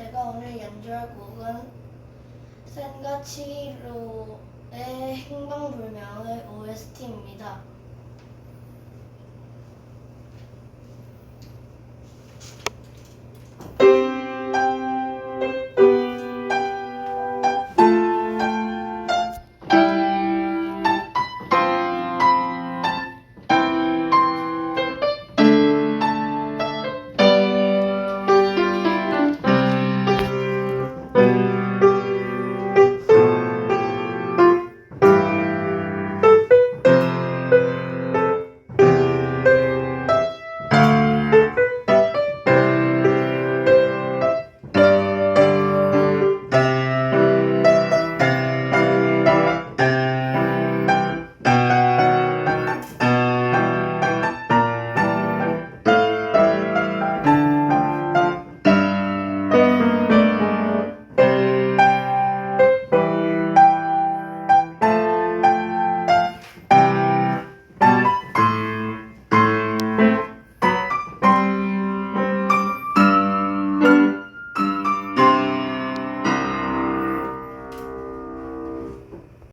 제가 오늘 연주할 곡은 센과 치히로의 행방불명의 OST입니다.